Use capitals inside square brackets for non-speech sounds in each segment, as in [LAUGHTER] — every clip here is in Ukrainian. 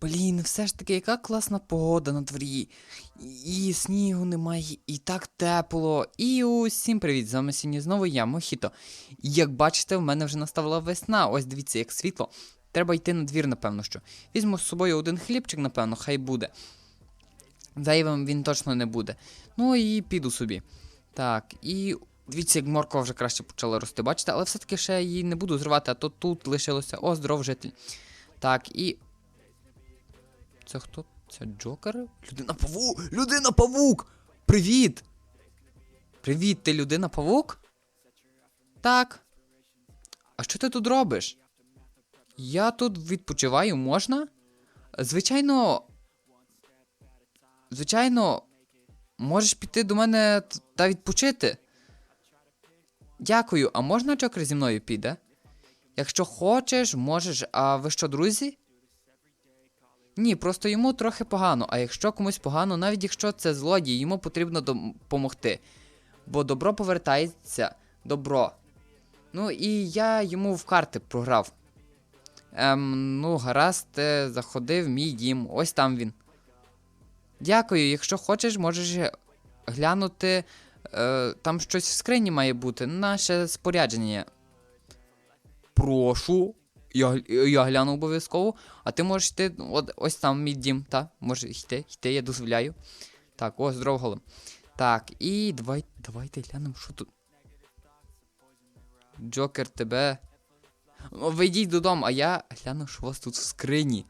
Блін, все ж таки, яка класна погода на дворі. І снігу немає, і так тепло. І усім привіт! З вами сьогодні знову я, Мохіто. Як бачите, в мене вже наставила весна. Ось дивіться, як світло. Треба йти на двір, напевно, що. Візьму з собою один хлібчик, напевно, хай буде. Зайвим він точно не буде. Ну і піду собі. Так, і дивіться, як морква вже краще почала рости, бачите, але все-таки ще її не буду зривати, а то тут лишилося. О, здоров житель. Так, і. Це хто? Це Джокер? Людина павук! Людина павук! Привіт! Привіт, ти людина павук? Так. А що ти тут робиш? Я тут відпочиваю, можна? Звичайно. Звичайно, можеш піти до мене та відпочити. Дякую, а можна Джокер зі мною піде? Якщо хочеш, можеш. А ви що, друзі? Ні, просто йому трохи погано, а якщо комусь погано, навіть якщо це злодій, йому потрібно допомогти. Бо добро повертається добро. Ну і я йому в карти програв. Ем, ну, гаразд, е, заходи в мій дім. Ось там він. Дякую, якщо хочеш, можеш глянути. Е, там щось в скрині має бути. Наше спорядження. Прошу. Я, я гляну обов'язково. А ти можеш йти. От, ось там мій дім, та? Можеш йти, йти, я дозволяю. Так, о, здоров голим. Так, і давай, давайте глянемо, що тут. Джокер тебе. О, Ви йдіть додому, а я гляну, що у вас тут в скрині.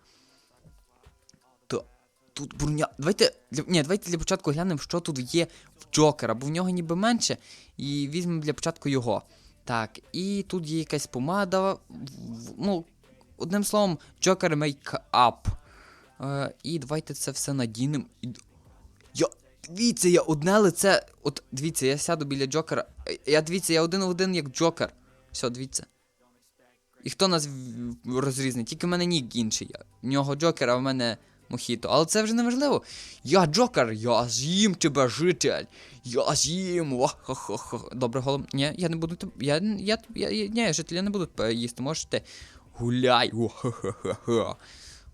То тут бурня. Давайте. Для... Ні, давайте для початку глянемо, що тут є в Джокера, бо в нього ніби менше. І візьмемо для початку його. Так, і тут є якась помада. Ну, одним словом, Джокер мейкап. Е, і давайте це все надінемо. Я. Дивіться, я одне лице. От дивіться, я сяду біля Джокера. Е, Я дивіться, я один в один як Джокер. Все, дивіться. І хто нас розрізне? Тільки в мене нік інший. В нього Джокер, а в мене Мохіто. Але це вже не важливо. Я Джокер, я з'їм тебе, житель. Я з'їм. Добре, голом. Ні, я не буду тебе. Я, я, я, я, ні, житель, я не буду тебе їсти. Можете. Гуляй. Ва-ха-ха-ха.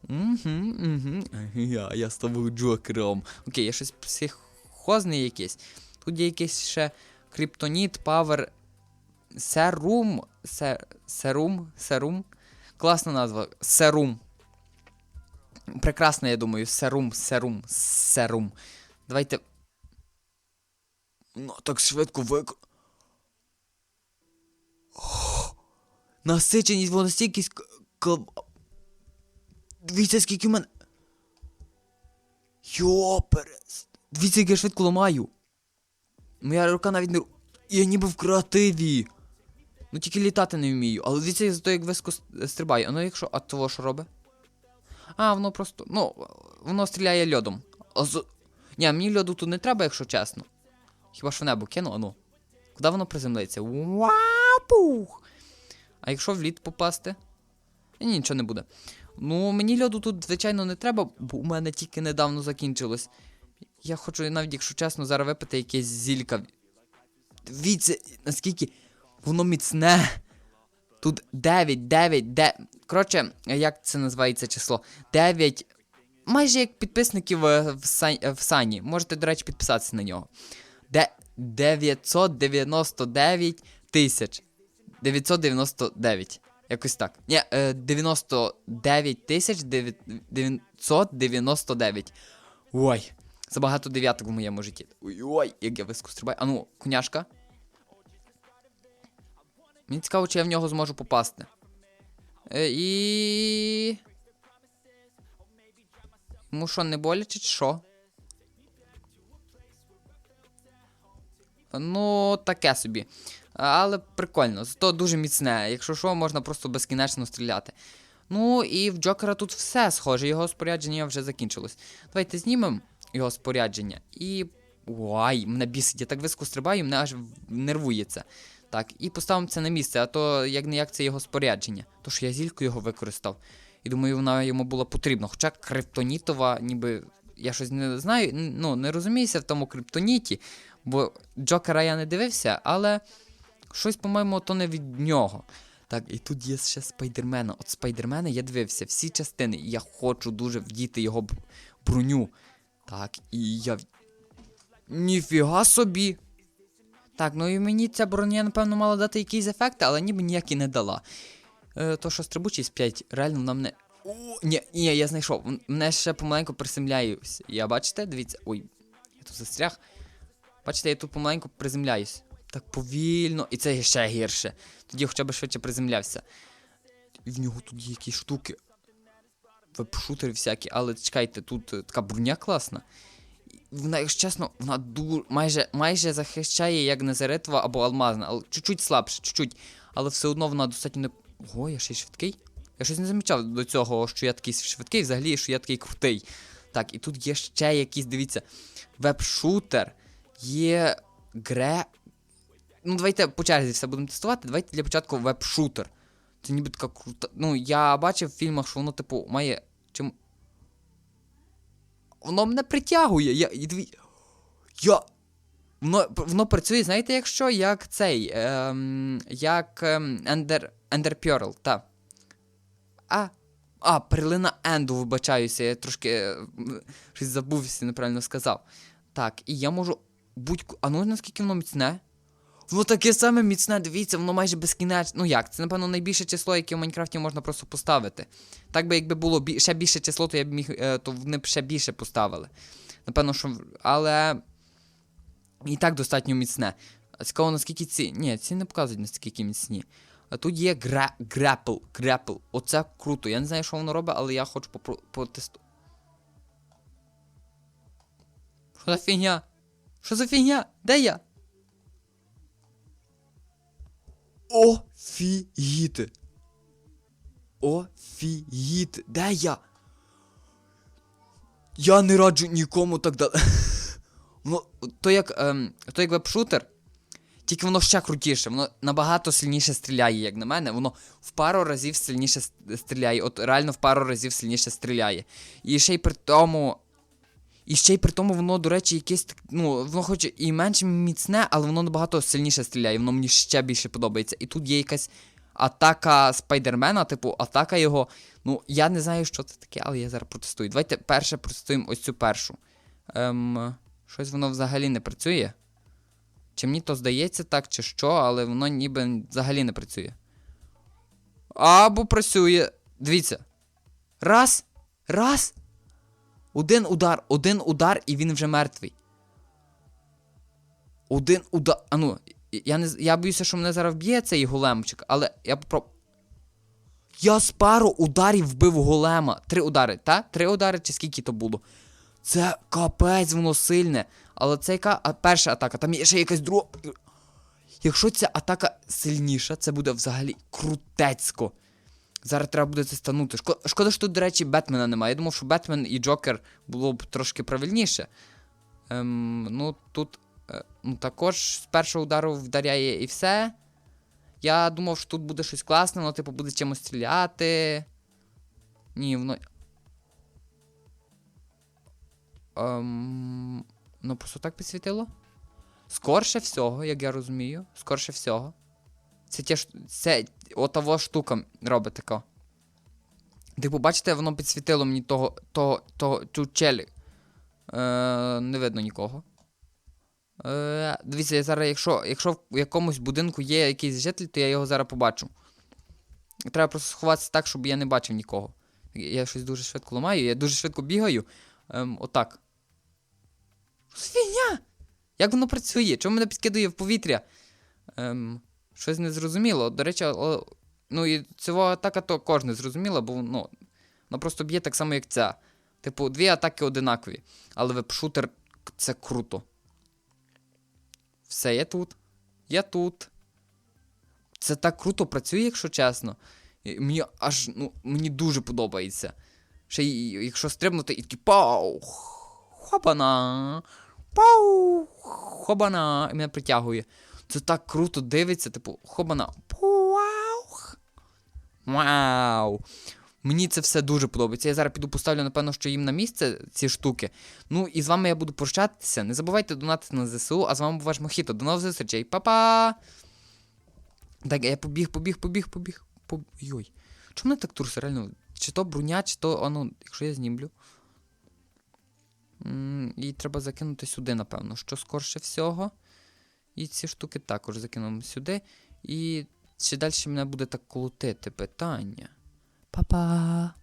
Угу, угу. Я, я тобою Джокером. Окей, я щось психозний якийсь. Тут є якийсь ще криптоніт, павер. Серум. Се, серум. Серум. Класна назва. Серум. Прекрасно, я думаю. Серум, серум, серум. Давайте. Ну, так швидко вик. [GASPS] Насиченість, воно стільки. кл- Дивіться, скільки в мене. Йоперес. Дивіться, як я швидко ламаю. Моя рука навіть не. Я ніби в креативі. Ну тільки літати не вмію. Але дивіться, я зато як виско стрибаю. А ну якщо. А того що робить? А, воно просто. Ну, воно стріляє льодом. З... Ні, мені льоду тут не треба, якщо чесно. Хіба що в небо кину, а ну. Куди воно приземлиться? Вапух! А якщо в лід попасти? Ні, нічого не буде. Ну, мені льоду тут, звичайно, не треба, бо у мене тільки недавно закінчилось. Я хочу навіть, якщо чесно, зараз випити якесь зілька. Дивіться, наскільки воно міцне. Тут 9, 9, 9. Коротше, як це називається число? 9. Майже як підписників е, в, е, Сані. Можете, до речі, підписатися на нього. Де... 999 тисяч. 999. Якось так. Ні, е, 99 тисяч 999. Ой. Забагато дев'яток в моєму житті. Ой-ой, як я високо стрибаю. Ну, коняшка. Мені цікаво, чи я в нього зможу попасти. Е, і. Йому що, не боляче, чи що? Ну, таке собі. Але прикольно, зато дуже міцне. Якщо що, можна просто безкінечно стріляти. Ну і в Джокера тут все схоже, його спорядження вже закінчилось. Давайте знімемо його спорядження і. Ой, мене бісить, я так високо стрибаю, мене аж нервується. Так, і поставимо це на місце, а то як не як це його спорядження. Тож я зільку його використав. І думаю, вона йому була потрібна. Хоча криптонітова, ніби. Я щось не знаю, ну, не розуміюся в тому криптоніті, бо Джокера я не дивився, але щось, по-моєму, то не від нього. Так, і тут є ще спайдермена. От спайдермена я дивився всі частини, і я хочу дуже вдіти його броню. Так, і я. Ніфіга собі. Так, ну і мені ця броня, напевно, мала дати якийсь ефект, але ніби ніяк і не дала. Е, то, що стрибучість 5, реально вона мене. О, ні, ні, я знайшов. Мене ще помаленьку приземляюсь. Я бачите? Дивіться. Ой, я тут застряг. Бачите, я тут помаленьку приземляюсь. Так повільно. І це ще гірше. Тоді хоча б швидше приземлявся. В нього тут є якісь штуки. Веб-шутери всякі, але чекайте, тут е, така броня класна. Вона, якщо чесно, вона ду... майже, майже захищає як Незаретова або Алмазна, але чуть-чуть слабше, чуть-чуть. Але все одно вона достатньо не. Ого, я ще й швидкий. Я щось не замічав до цього, що я такий швидкий, взагалі, що я такий крутий. Так, і тут є ще якісь, дивіться, веб-шутер, є гре. Ну, давайте по черзі все будемо тестувати. Давайте для початку веб-шутер. Це ніби така крута. Ну, я бачив в фільмах, що воно, типу, має. Воно мене притягує. Я. Я. Воно, воно працює, знаєте, якщо? Як цей. Ем, як ем, ендер, Pearl, та. А. А, перлина Енду, вибачаюся, я трошки е, щось забувся, неправильно сказав. Так, і я можу будь-ку. А ну наскільки воно міцне? Воно таке саме міцне, дивіться, воно майже безкінечне. Ну як, це, напевно, найбільше число, яке в Майнкрафті можна просто поставити. Так би, якби було бі... ще більше число, то я б міг, е, то вони б ще більше поставили. Напевно, що. Але. І так достатньо міцне. Цікаво, наскільки ці. Ні, ці не показують наскільки міцні. А тут є гра... грепл, грепл. Оце круто. Я не знаю, що воно робить, але я хочу попро... потестувати. Що за фігня? Що за фігня? Де я? Офігіти. Офігіти. Де я? Я не раджу нікому так далі. [LAUGHS] Ну, то як, ем, то як веб-шутер, тільки воно ще крутіше, воно набагато сильніше стріляє, як на мене. Воно в пару разів сильніше стріляє. От реально в пару разів сильніше стріляє. І ще й при тому. І ще й при тому воно, до речі, якесь ну, воно хоч і менш міцне, але воно набагато сильніше стріляє, воно мені ще більше подобається. І тут є якась атака спайдермена, типу, атака його. Ну, я не знаю, що це таке, але я зараз протестую. Давайте перше протестуємо ось цю першу. Ем, щось воно взагалі не працює. Чи мені то здається так, чи що, але воно ніби взагалі не працює. Або працює. Дивіться. Раз. Раз. Один удар, один удар, і він вже мертвий. Один удар. А ну, я не я боюся, що мене зараз вб'є цей големчик, але я попро. Я з пару ударів вбив голема. Три удари, та? Три удари, чи скільки то було? Це капець, воно сильне. Але це яка а, перша атака, там є ще якась друга. Якщо ця атака сильніша, це буде взагалі крутецько. Зараз треба буде це станути. Шко- Шкода, що тут, до речі, Бетмена немає. Я думав, що Бетмен і Джокер було б трошки правильніше. Ем, ну, тут е, ну, також з першого удару вдаряє і все. Я думав, що тут буде щось класне, воно, типу, буде чимось стріляти. Ні, воно. Ем, ну, просто так підсвітило. Скорше всього, як я розумію. Скорше всього. Це ті, це отова штука робить така. Типу, бачите, воно підсвітило мені того, того, того, цю челі. Е, не видно нікого. Е, дивіться, я зараз, якщо, якщо в якомусь будинку є якийсь житель, то я його зараз побачу. Треба просто сховатися так, щоб я не бачив нікого. Я щось дуже швидко ламаю, я дуже швидко бігаю. Ем, отак. Що? Як воно працює? Чому мене підкидує в повітря? Ем, щось незрозуміло. До речі, ну і цього атака то кожне зрозуміло, бо ну, вона просто б'є так само, як ця. Типу, дві атаки одинакові. Але веб-шутер це круто. Все, я тут. Я тут. Це так круто працює, якщо чесно. Мені аж, ну, мені дуже подобається. Ще якщо стрибнути і такий пау! Хопана! Пау! Хобана! І мене притягує. Це так круто дивиться, типу, хобана. Вау! Мені це все дуже подобається. Я зараз піду поставлю, напевно, що їм на місце ці штуки. Ну і з вами я буду прощатися. Не забувайте донатити на ЗСУ, а з вами був ваш Мохіто. До нових зустрічей. Па-па! Так, я побіг, побіг, побіг, побіг. Поб... Йой. Чому мене так турсе, реально? Чи то бруня, чи то, а ну, якщо я знімлю. І треба закинути сюди, напевно, що скорше всього. І ці штуки також закинемо сюди. І ще далі мене буде так колотити питання. Па-па.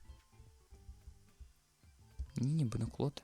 Ні, ні, буде колоти.